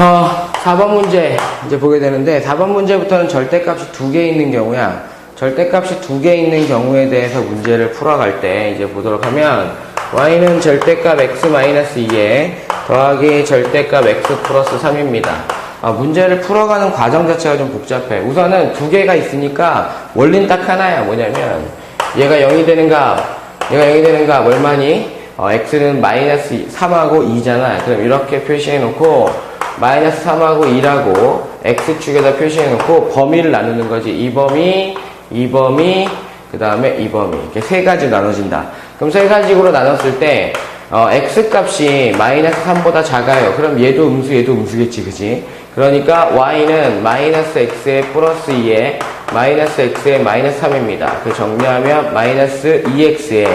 어, 4번 문제 이제 보게 되는데 4번 문제부터는 절대값이 두 개 있는 경우야. 절대값이 두 개 있는 경우에 대해서 문제를 풀어갈 때 이제 보도록 하면 y는 절대값 x-2에 더하기 절대값 x 플러스 3입니다. 아, 문제를 풀어가는 과정 자체가 좀 복잡해. 우선은 두 개가 있으니까 원리는 딱 하나야. 뭐냐면 얘가 0이 되는 값, 얘가 0이 되는 값 얼마니? 어, x는 마이너스 3하고 2잖아. 그럼 이렇게 표시해 놓고 마이너스 3하고 2라고 x축에다 표시해 놓고 범위를 나누는 거지. 이 범위, 이 범위, 그 다음에 이 범위. 이렇게 세 가지로 나눠진다. 그럼 세 가지로 나눴을 때 어, x 값이 마이너스 3보다 작아요. 그럼 얘도 음수, 얘도 음수겠지, 그지? 그러니까 y는 마이너스 x에 플러스 2에 마이너스 x에 마이너스 3입니다. 그 정리하면 마이너스 2x에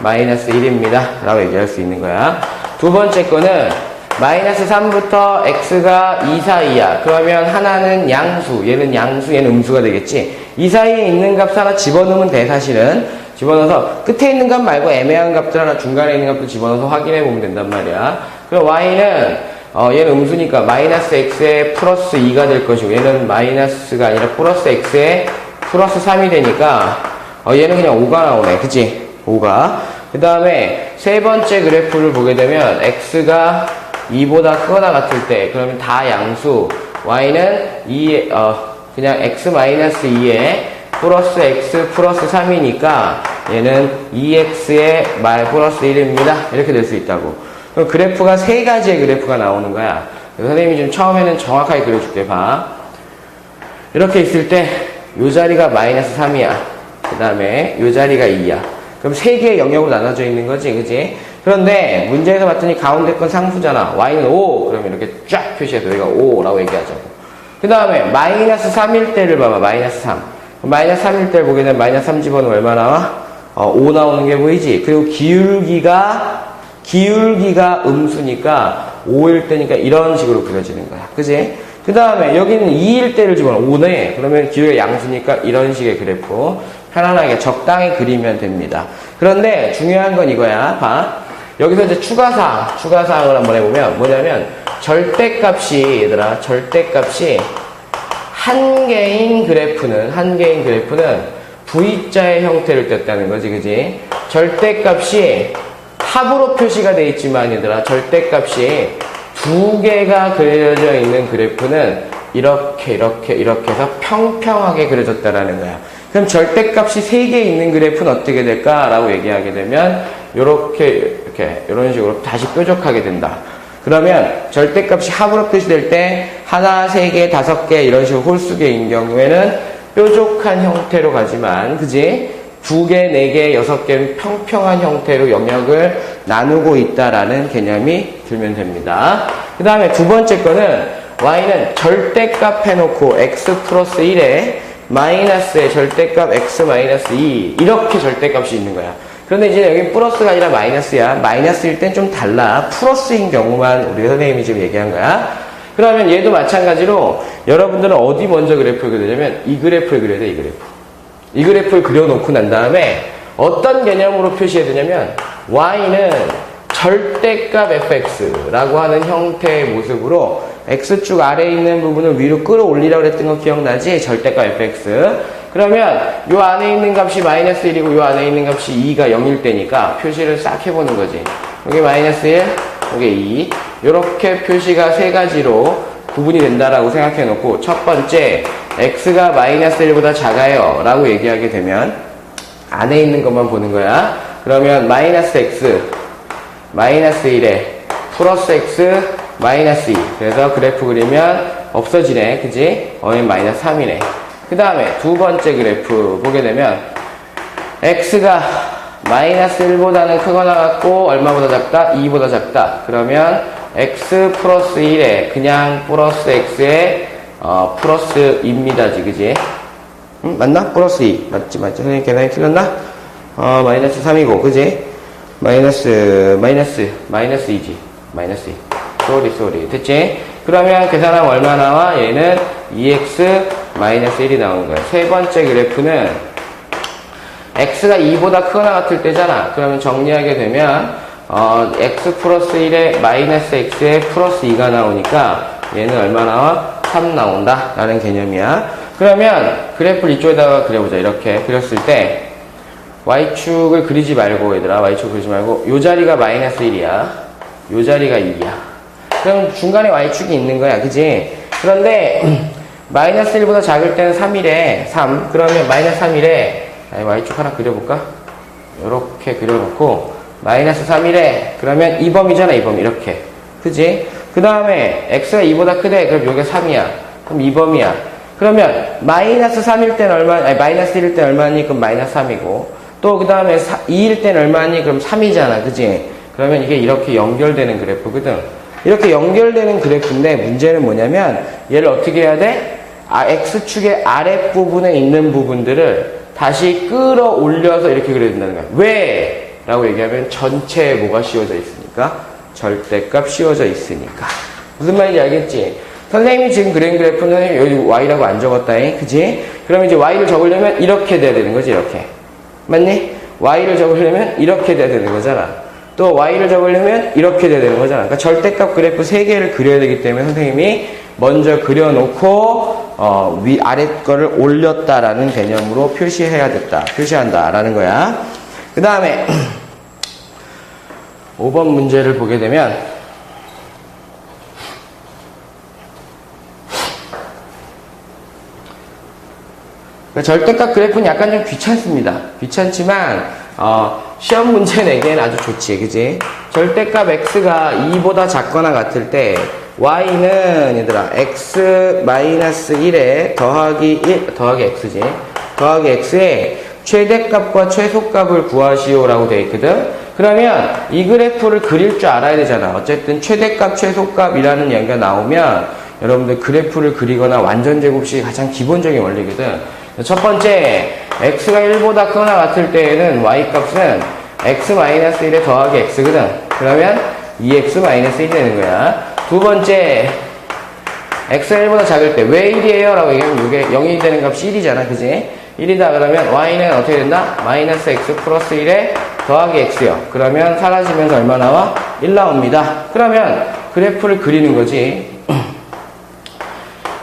마이너스 1입니다. 라고 얘기할 수 있는 거야. 두 번째 거는 마이너스 3부터 x가 2 사이야. 그러면 하나는 양수, 얘는 양수, 얘는 음수가 되겠지. 이 사이에 있는 값 하나 집어넣으면 돼, 사실은. 집어넣어서 끝에 있는 값 말고 애매한 값들 하나 중간에 있는 값도 집어넣어서 확인해 보면 된단 말이야. 그럼 y는 어, 얘는 음수니까 마이너스 x에 플러스 2가 될 것이고 얘는 마이너스가 아니라 플러스 x에 플러스 3이 되니까 어, 얘는 그냥 5가 나오네. 그치? 5가. 그 다음에 세 번째 그래프를 보게 되면 x가 2보다 크거나 같을 때 그러면 다 양수 y는 2 어, 그냥 x 마이너스 2에 플러스 x 플러스 3이니까 얘는 2x의 말 플러스 1입니다. 이렇게 될 수 있다고. 그럼 그래프가 세 가지의 그래프가 나오는 거야. 선생님이 좀 처음에는 정확하게 그려줄게 봐. 이렇게 있을 때이 자리가 마이너스 3이야. 그 다음에 이 자리가 2야. 그럼 세 개의 영역으로 나눠져 있는 거지, 그지? 그런데 문제에서 봤더니 가운데 건 상수잖아. y는 5. 그러면 이렇게 쫙 표시해서 여기가 5라고 얘기하자고. 그 다음에 마이너스 3일 때를 봐봐. 마이너스 3. 마이너스 3일 때를 보게 되면 마이너스 3 집어넣으면 얼마 나와? 어, 5 나오는 게 보이지? 그리고 기울기가 기울기가 음수니까 5일 때니까 이런 식으로 그려지는 거야. 그지? 그 다음에 여기는 2일 때를 집어넣어. 5네. 그러면 기울기가 양수니까 이런 식의 그래프. 편안하게 적당히 그리면 됩니다. 그런데 중요한 건 이거야. 봐. 여기서 이제 추가사항, 추가사항을 한번 해보면 뭐냐면 절대값이, 얘들아, 절대값이 한 개인 그래프는, 한 개인 그래프는 V자의 형태를 떴다는 거지, 그지? 절대값이 합으로 표시가 돼 있지만 얘들아 절대값이 두 개가 그려져 있는 그래프는 이렇게 이렇게 이렇게 해서 평평하게 그려졌다라는 거야. 그럼 절대값이 세 개 있는 그래프는 어떻게 될까라고 얘기하게 되면 이렇게 이렇게 이런 식으로 다시 뾰족하게 된다. 그러면 절대값이 합으로 표시될 때 하나, 세 개, 다섯 개 이런 식으로 홀수개인 경우에는 뾰족한 형태로 가지만 그지? 두 개, 네 개, 여섯 개는 평평한 형태로 영역을 나누고 있다라는 개념이 들면 됩니다. 그 다음에 두 번째 거는 y는 절대값 해놓고 x 플러스 1에 마이너스의 절대값 x 마이너스 2 이렇게 절대값이 있는 거야. 그런데 이제 여기 플러스가 아니라 마이너스야. 마이너스일 땐 좀 달라. 플러스인 경우만 우리 선생님이 지금 얘기한 거야. 그러면 얘도 마찬가지로 여러분들은 어디 먼저 그래프를 그리냐면 이 그래프를 그려야 돼, 이 그래프. 이 그래프를 그려놓고 난 다음에 어떤 개념으로 표시해야 되냐면 y는 절대값 fx라고 하는 형태의 모습으로 x축 아래에 있는 부분을 위로 끌어올리라고 그랬던 거 기억나지? 절대값 fx 그러면 요 안에 있는 값이 마이너스 1이고 요 안에 있는 값이 2가 0일 때니까 표시를 싹 해보는 거지. 여기 마이너스 1, 여기 2 이렇게 표시가 세 가지로 구분이 된다라고 생각해 놓고 첫 번째 x가 마이너스 1보다 작아요 라고 얘기하게 되면 안에 있는 것만 보는 거야. 그러면 마이너스 x 마이너스 1에 플러스 x 마이너스 2 그래서 그래프 그리면 없어지네 그지? 어는 마이너스 3이네 그 다음에 두 번째 그래프 보게 되면 x가 마이너스 1보다는 크거나 같고 얼마보다 작다? 2보다 작다 그러면 x 플러스 1에 그냥 플러스 x에 어, 플러스입니다, 그지? 응? 맞나? 플러스 2. 맞지, 맞지. 선생님 계산이 틀렸나? 어, 마이너스 3이고, 그지? 마이너스, 마이너스, 마이너스 2지. 마이너스 2. 쏘리, 쏘리. 됐지? 그러면 계산하면 얼마 나와? 얘는 2x 마이너스 1이 나오는 거야. 세 번째 그래프는 x가 2보다 크거나 같을 때잖아. 그러면 정리하게 되면 어, x 플러스 1에 마이너스 x에 플러스 2가 나오니까 얘는 얼마 나와? 3 나온다. 라는 개념이야. 그러면 그래프를 이쪽에다가 그려보자. 이렇게 그렸을 때 y축을 그리지 말고 얘들아 y축 그리지 말고 요 자리가 마이너스 1이야. 요 자리가 2야. 그럼 중간에 y축이 있는 거야. 그지? 그런데 마이너스 1보다 작을 때는 3이래. 3. 그러면 마이너스 3이래. 아니, y축 하나 그려볼까? 이렇게 그려놓고 마이너스 3이래. 그러면 2범이잖아. 2범. 이렇게. 그지? 그 다음에 x가 2보다 크대. 그럼 여기가 3이야. 그럼 2범이야. 그러면 마이너스 3일 땐 얼마, 아니 마이너스 1일 땐 얼마니? 그럼 마이너스 3이고 또 그 다음에 2일 땐 얼마니? 그럼 3이잖아. 그지? 그러면 이게 이렇게 연결되는 그래프거든. 이렇게 연결되는 그래프인데 문제는 뭐냐면 얘를 어떻게 해야 돼? 아, x축의 아랫부분에 있는 부분들을 다시 끌어올려서 이렇게 그려야 된다는 거야. 왜? 라고 얘기하면 전체에 뭐가 씌워져 있으니까? 절대값 씌워져 있으니까. 무슨 말인지 알겠지? 선생님이 지금 그린 그래프는 선생님 여기 y라고 안 적었다잉. 그지? 그럼 이제 y를 적으려면 이렇게 돼야 되는 거지, 이렇게. 맞니? y를 적으려면 이렇게 돼야 되는 거잖아. 또 y를 적으려면 이렇게 돼야 되는 거잖아. 그러니까 절대값 그래프 세 개를 그려야 되기 때문에 선생님이 먼저 그려놓고 어, 위 아래 거를 올렸다라는 개념으로 표시해야 됐다. 표시한다라는 거야. 그 다음에 5번 문제를 보게 되면 그러니까 절대값 그래프는 약간 좀 귀찮습니다. 귀찮지만 어, 시험 문제 내기엔 아주 좋지, 그지? 절대값 x가 2보다 작거나 같을 때 y는 얘들아 x 마이너스 1에 더하기 1 더하기 x지 더하기 x에 최대값과 최소값을 구하시오라고 되어 있거든. 그러면 이 그래프를 그릴 줄 알아야 되잖아. 어쨌든 최대값, 최소값이라는 얘기가 나오면 여러분들 그래프를 그리거나 완전 제곱식이 가장 기본적인 원리거든. 첫 번째, x가 1보다 크거나 같을 때에는 y 값은 x-1에 더하기 x거든. 그러면 2x-1이 되는 거야. 두 번째, x가 1보다 작을 때 왜 1이에요? 라고 얘기하면 이게 0이 되는 값이 1이잖아. 그지? 1이다 그러면 y는 어떻게 된다? 마이너스 x 플러스 1에 더하기 x요. 그러면 사라지면서 얼마 나와? 1 나옵니다. 그러면 그래프를 그리는 거지.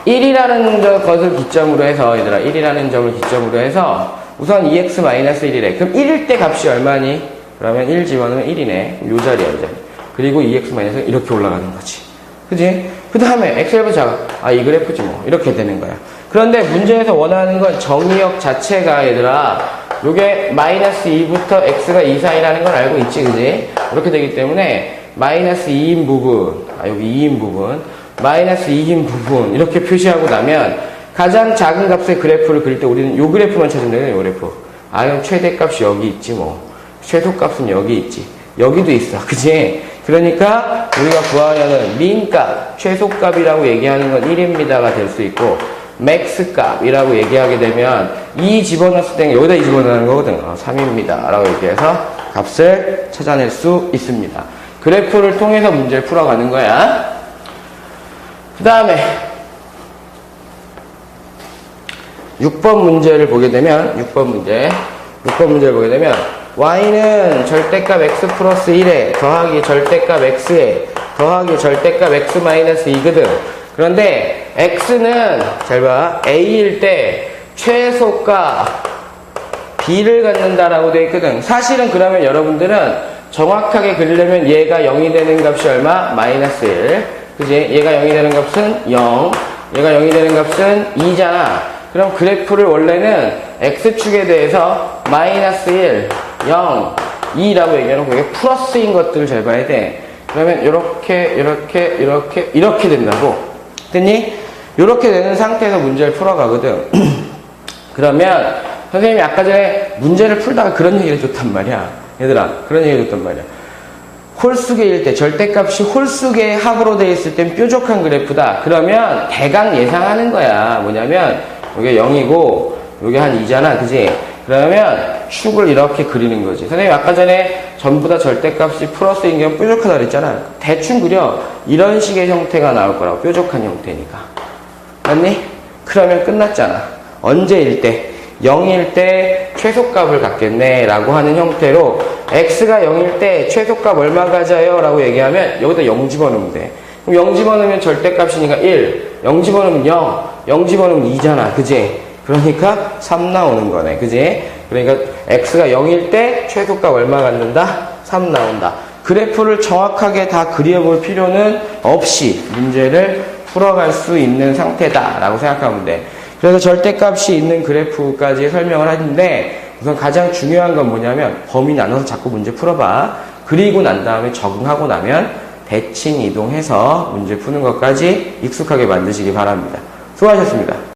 1이라는 것을 기점으로 해서 얘들아 1이라는 점을 기점으로 해서 우선 2x-1이래. 그럼 1일 때 값이 얼마니? 그러면 1 집어넣으면 1이네. 요 자리야 요 자리 그리고 2x- 이렇게 올라가는 거지. 그지? 그 다음에 x를 작아 아이 그래프지 뭐. 이렇게 되는 거야. 그런데 문제에서 원하는 건 정의역 자체가 얘들아 요게 마이너스 2부터 x가 2 사이라는 걸 알고 있지 그지? 이렇게 되기 때문에 마이너스 2인 부분. 아 여기 2인 부분 마이너스 2인 부분 이렇게 표시하고 나면 가장 작은 값의 그래프를 그릴 때 우리는 요 그래프만 찾으면 돼요. 요 그래프. 아 그럼 최대값이 여기 있지 뭐. 최소값은 여기 있지. 여기도 있어. 그지? 그러니까 우리가 구하려는 민값, 최소값이라고 얘기하는 건 1입니다가 될 수 있고 맥스값이라고 얘기하게 되면 2 집어넣었을 때는 여기다 2 집어넣는 거거든. 요 3입니다. 라고 얘기해서 값을 찾아낼 수 있습니다. 그래프를 통해서 문제를 풀어가는 거야. 그 다음에 6번 문제를 보게 되면 6번 문제 6번 문제를 보게 되면 y는 절대값 x 플러스 1에 더하기 절대값 x에 더하기 절대값 x 마이너스 2거든. 그런데 x는 잘 봐. a일 때 최소값 b를 갖는다라고 되어 있거든. 사실은 그러면 여러분들은 정확하게 그리려면 얘가 0이 되는 값이 얼마? 마이너스 1 그지? 얘가 0이 되는 값은 0, 얘가 0이 되는 값은 2잖아. 그럼 그래프를 원래는 x축에 대해서 마이너스 1, 0, 2라고 얘기해놓고 이게 플러스인 것들을 잘 봐야 돼. 그러면 이렇게, 이렇게, 이렇게, 이렇게 된다고. 됐니? 이렇게 되는 상태에서 문제를 풀어가거든. 그러면 선생님이 아까 전에 문제를 풀다가 그런 얘기를 줬단 말이야. 얘들아, 그런 얘기를 줬단 말이야. 홀수계일 때 절대값이 홀수계의 합으로 되어 있을 땐 뾰족한 그래프다. 그러면 대강 예상하는 거야. 뭐냐면 이게 0이고 이게 한 2잖아. 그지? 그러면 축을 이렇게 그리는 거지. 선생님 아까 전에 전부 다 절대값이 플러스인 경우 뾰족하다 그랬잖아. 대충 그려. 이런 식의 형태가 나올 거라고. 뾰족한 형태니까. 맞니? 그러면 끝났잖아. 언제일 때? 0일 때 최소값을 갖겠네 라고 하는 형태로 x가 0일 때 최소값 얼마 가져요? 라고 얘기하면 여기다 0 집어넣으면 돼. 그럼 0 집어넣으면 절대값이니까 1, 0 집어넣으면 0, 0 집어넣으면 2잖아. 그지? 그러니까 3 나오는 거네. 그지? 그러니까 x가 0일 때 최소값 얼마 갖는다? 3 나온다. 그래프를 정확하게 다 그려볼 필요는 없이 문제를 풀어갈 수 있는 상태다라고 생각하면 돼. 그래서 절대값이 있는 그래프까지 설명을 하는데 우선 가장 중요한 건 뭐냐면 범위 나눠서 자꾸 문제 풀어봐. 그리고 난 다음에 적응하고 나면 대칭 이동해서 문제 푸는 것까지 익숙하게 만드시기 바랍니다. 수고하셨습니다.